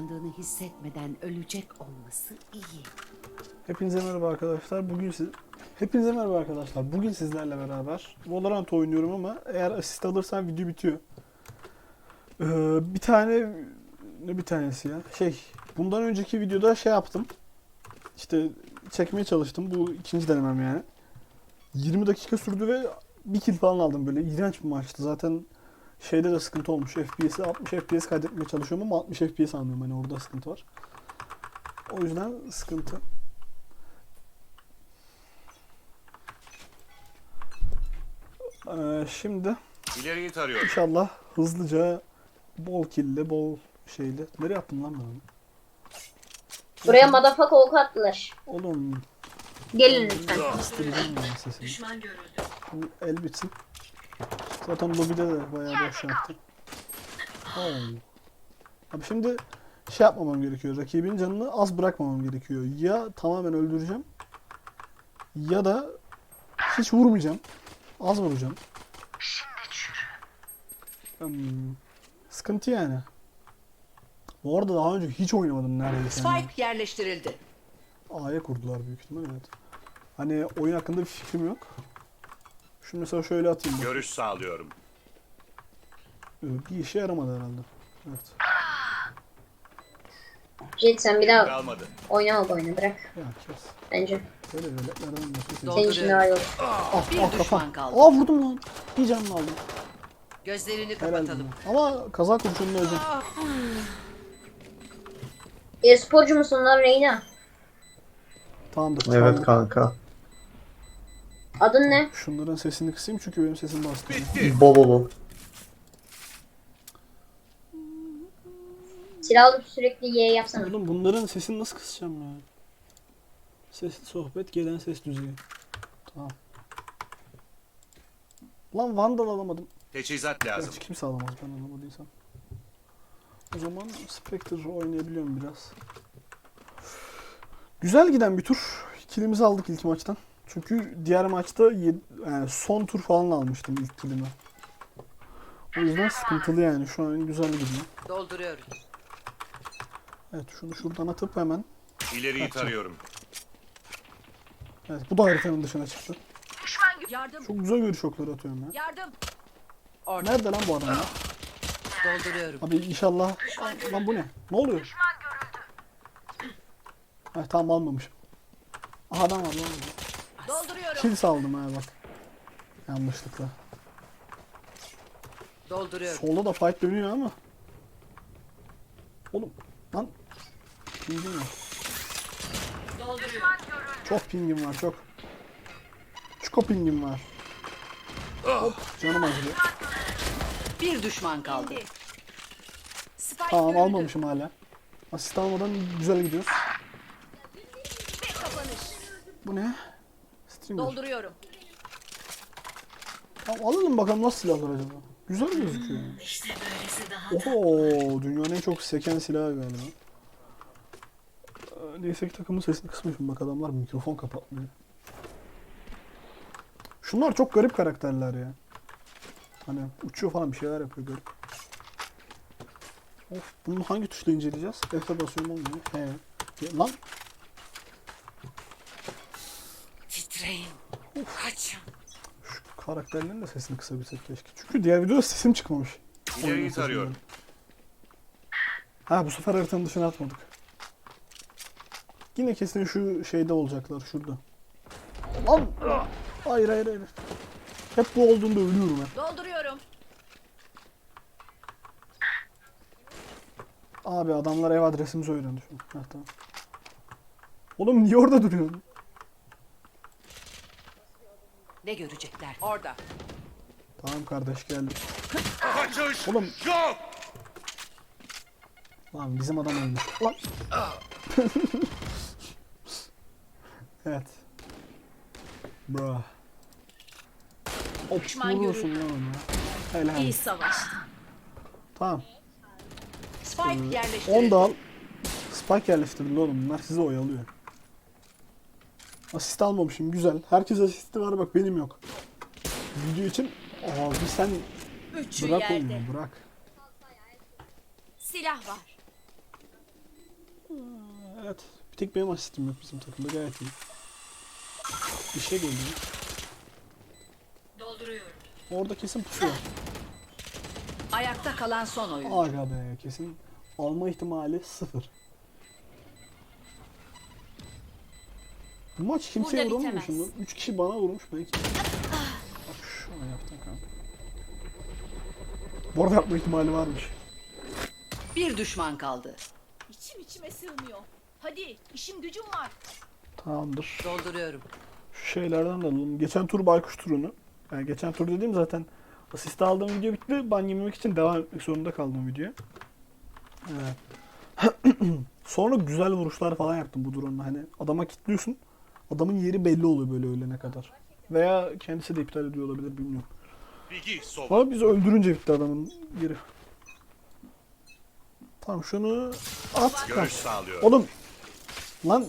Yandığını hissetmeden ölecek olması iyi. Hepinize merhaba arkadaşlar. Bugün siz Hepinize merhaba arkadaşlar. Bugün sizlerle beraber Valorant oynuyorum ama eğer asist alırsam video bitiyor. Ee, bir tane ne bir tanesi ya? Şey, bundan önceki videoda şey yaptım. İşte çekmeye çalıştım. Bu ikinci denemem yani. 20 dakika sürdü ve bir kill falan aldım böyle. İğrenç bir maçtı. Zaten şeyde de sıkıntı olmuş. FPS'i 60 FPS kaydetmeye çalışıyorum ama 60 FPS almıyorum. Hani orada sıkıntı var. O yüzden sıkıntı. Ee, şimdi İleriyi tarıyor. inşallah hızlıca bol kille bol şeyle. Nereye attım lan ben onu? Buraya motherfucker ok attılar. Oğlum Gelin lütfen. ya sesini. Bu el bitsin. Zaten lobide de bayağı boş yaptı. Abi şimdi şey yapmamam gerekiyor. Rakibin canını az bırakmamam gerekiyor. Ya tamamen öldüreceğim ya da hiç vurmayacağım. Az vuracağım. Hmm, sıkıntı yani. Bu arada daha önce hiç oynamadım neredeyse. yani. Spike yerleştirildi. A'ya kurdular büyük ihtimal evet. Hani oyun hakkında bir fikrim yok. Şunu mesela şöyle atayım. Bak. Görüş sağlıyorum. Ee, Bir işe yaramadı herhalde. Evet. Jet sen bir daha Kalmadı. oynama bu oyunu bırak. Ya kes. Bence. Böyle veletlerden nefret ediyorum. Senin için daha iyi olur. Ah, Bir ah düşman kafam. kaldı. Aa vurdum lan. Bir canını aldım. Gözlerini Helal kapatalım. bana. Ama kaza kurşununu öldüm. E-sporcu musun lan Reyna? Tamamdır. Evet tamamdır. kanka. Adın ne? Şunların sesini kısayım çünkü benim sesim bastı. Bololu. Silah alıp sürekli Y yapsana. Oğlum bunların sesini nasıl kısacağım ya? Sesli sohbet gelen ses düzeyi. Tamam. Lan Vandal alamadım. Teçhizat lazım. Gerçi kimse alamaz ben alamadıysam. O zaman Spectre oynayabiliyorum biraz. Güzel giden bir tur. Kilimizi aldık ilk maçtan. Çünkü diğer maçta yed- yani son tur falan almıştım ilk kilimi. O yüzden sıkıntılı yani. Şu an güzel gidiyor. Dolduruyoruz. Evet şunu şuradan atıp hemen. İleriyi tarıyorum. Evet bu da haritanın dışına çıktı. Yardım. Çok güzel görüş okları atıyorum ya. Yardım. Orada. Nerede lan bu adam ya? Dolduruyorum. Abi inşallah. Lan bu ne? Ne oluyor? Ha, tamam almamışım. Aha adam var lan. Dolduruyorum. Kill saldım ha bak. Yanlışlıkla. Dolduruyorum. Solda da fight dönüyor ama. Oğlum lan. Pingim var. Çok pingim var çok. Çok pingim var. Hop canım acıyor. Bir düşman kaldı. Tamam almamışım hala. Asist almadan güzel gidiyoruz. Bu ne? Streamer. Dolduruyorum. Tamam alalım bakalım nasıl silahlar acaba. Güzel gözüküyor. yani. Oho dünyanın en çok seken silahı galiba. Ee, Neyse ki takımın sesini kısmışım bak adamlar mikrofon kapatmıyor. Şunlar çok garip karakterler ya. Hani uçuyor falan bir şeyler yapıyor garip. Of bunu hangi tuşla inceleyeceğiz? F'e basıyorum olmuyor. He. Ya, Lan Titreyin. Kaçın. şu karakterlerin de sesini kısabilsek keşke. Çünkü diğer videoda sesim çıkmamış. Oyunun İleriyi sesinden. tarıyorum. Ha bu sefer haritanın dışına atmadık. Yine kesin şu şeyde olacaklar şurada. Lan! Hayır hayır hayır. Hep bu olduğunda ölüyorum hep. Dolduruyorum. Abi adamlar ev adresimizi öğrendi şu an. Heh, tamam. Oğlum niye orada duruyorsun? Ne görecekler? Orada. Tamam kardeş geldi. Kaçış Oğlum. yok. Lan bizim adam ölmüş. Lan. evet. Bra. Hop Düşman vurursun lan onu. Helal. İyi savaştın. Tamam. Spike 10 yerleştirildi. da al. Spike yerleştirildi oğlum. Bunlar sizi oyalıyor. Asist almamışım. Güzel. Herkes asisti var bak benim yok. Video için abi sen Üçü bırak yerde. oyunu bırak. Silah var. Bir tek benim asistim yok bizim takımda gayet iyi. İşe geliyor. Dolduruyorum. Orada kesin pusuyor. Ayakta kalan son oyun. Aga be kesin alma ihtimali sıfır. Bu maç kimseye Burada vuramamışım lan. bitemez. 3 kişi bana vurmuş belki. Bak şu an yaptın kanka. Bu arada yapma ihtimali varmış. Bir düşman kaldı. İçim içime sığmıyor. Hadi işim gücüm var. Tamamdır. Dolduruyorum. Şu şeylerden de alalım. Geçen tur baykuş turunu. Yani geçen tur dediğim zaten asist aldığım video bitti. Ben yememek için devam etmek zorunda kaldım video. Evet. Sonra güzel vuruşlar falan yaptım bu drone'la. Hani adama kilitliyorsun. Adamın yeri belli oluyor böyle ölene kadar. Veya kendisi de iptal ediyor olabilir bilmiyorum. Bilgi sol. Biz öldürünce bitti adamın yeri. Tamam şunu at. Görüş sağlıyorum. Oğlum. Lan.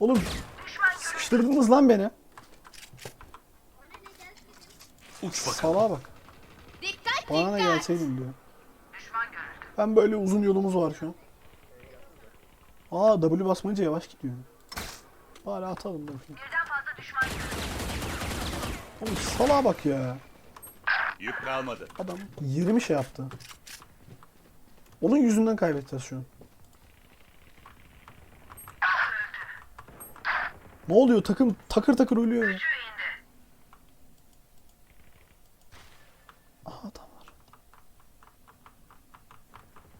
Oğlum. Sıkıştırdınız lan beni. Uç bakalım. Salağa bak. Dikkat Bana ne dikkat. gelseydin diyor. Ben böyle uzun yolumuz var şu an. Aa W basmayınca yavaş gidiyor. Bari atalım da. Birden fazla düşman Oğlum salağa bak ya. Yük kalmadı. Adam 20 şey yaptı. Onun yüzünden kaybedeceğiz şu an. Ne oluyor? Takım takır takır ölüyor ya. Aha adam var.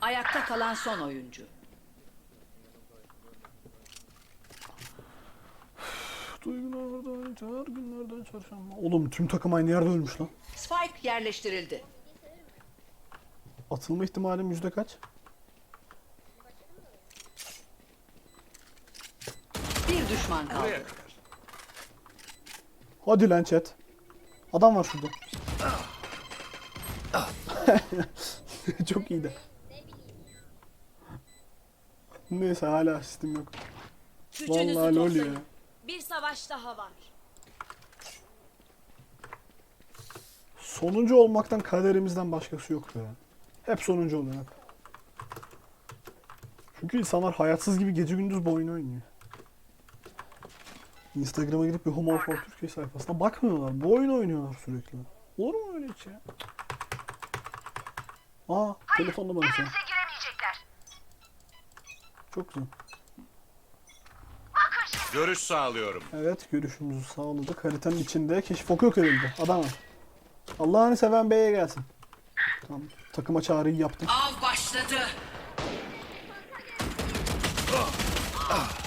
Ayakta kalan son oyuncu. Çağır günlerden çarşamba. Oğlum tüm takım aynı yerde ölmüş lan. Spike yerleştirildi. Atılma ihtimalim yüzde kaç? Bir düşman kaldı. Hadi lan chat. Adam var şurada. Çok iyiydi. Neyse hala asistim yok. Gücünüzü Vallahi lol toplayın. ya. Bir savaş daha var. Sonuncu olmaktan kaderimizden başkası yok be. Hep sonuncu oluyor hep. Çünkü insanlar hayatsız gibi gece gündüz bu oyunu oynuyor. Instagram'a girip bir Humor for Türkiye sayfasına bakmıyorlar. Bu oyunu oynuyorlar sürekli. Olur mu öyle hiç ya? Aa, telefonda bana sen. Çok güzel. Görüş sağlıyorum. Evet, görüşümüzü sağladık. Haritanın içinde keşif oku yok edildi. Adam var. Allah'ını seven B'ye gelsin. Tamam. Takıma çağrıyı yaptım. Av başladı.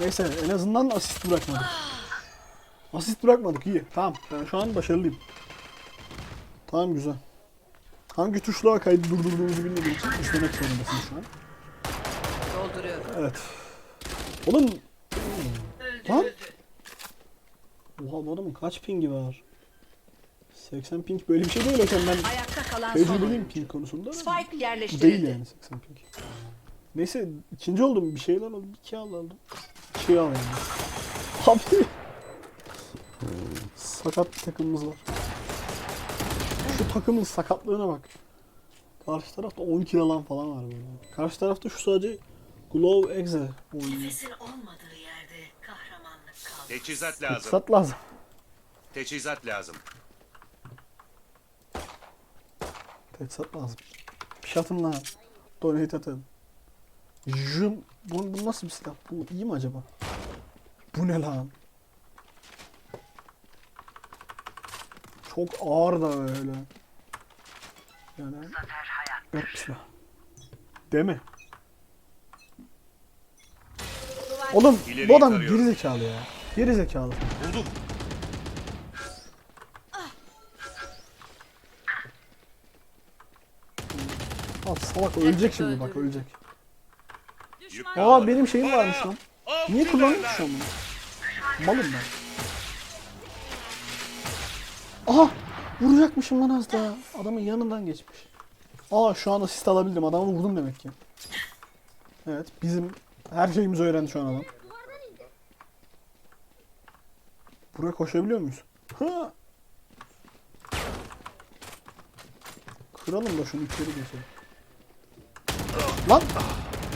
Neyse en azından asist bırakmadık. Asist bırakmadık iyi. Tamam ben şu an başarılıyım. Tamam güzel. Hangi tuşla kaydı durdurduğumuzu bilmediğim için işlemek zorundasın şu an. Dolduruyorum. Evet. Oğlum. Lan. Oha bu adamın kaç pingi var? 80 ping böyle bir şey değil hocam ben Ayakta kalan son tecrübeliyim ping konusunda. Spike Bu değil yerleştirildi. yani 80 ping. Neyse ikinci oldum bir şeyler oldu. Bir kill aldım. Bir şey al yani. Abi. Sakat bir takımımız var. Şu takımın sakatlığına bak. Karşı tarafta 10 kill alan falan var böyle. Karşı tarafta şu sadece Glow Exe oynuyor. Nefesin olmadığı yerde kahramanlık kaldı. Teçhizat lazım. Sat lazım. Teçhizat lazım. Teçhizat lazım. Bir şey atın lan. Donate atın. Jun. Bu, bu nasıl bir silah? Bu iyi mi acaba? Bu ne lan? Çok ağır da öyle. Yani. Garip bir silah. Değil mi? Oğlum bu adam geri zekalı ya. Geri zekalı. Buldum. Al salak ölecek şimdi bak ölecek. Aa benim şeyim varmış lan. Niye benden. şu an bunu? Malım ben. Aha! Vuracakmışım lan az daha. Adamın yanından geçmiş. Aa şu an asist alabildim. Adamı vurdum demek ki. Evet bizim her şeyimizi öğrendi şu an adam. Buraya koşabiliyor muyuz? Ha! Kıralım da şunu içeri geçelim. Lan!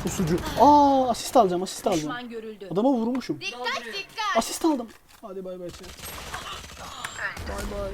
Pusucu. Aa asist alacağım asist alacağım. Düşman görüldü. Adama vurmuşum. Dikkat dikkat. Asist aldım. Hadi bay bay. Bay bay.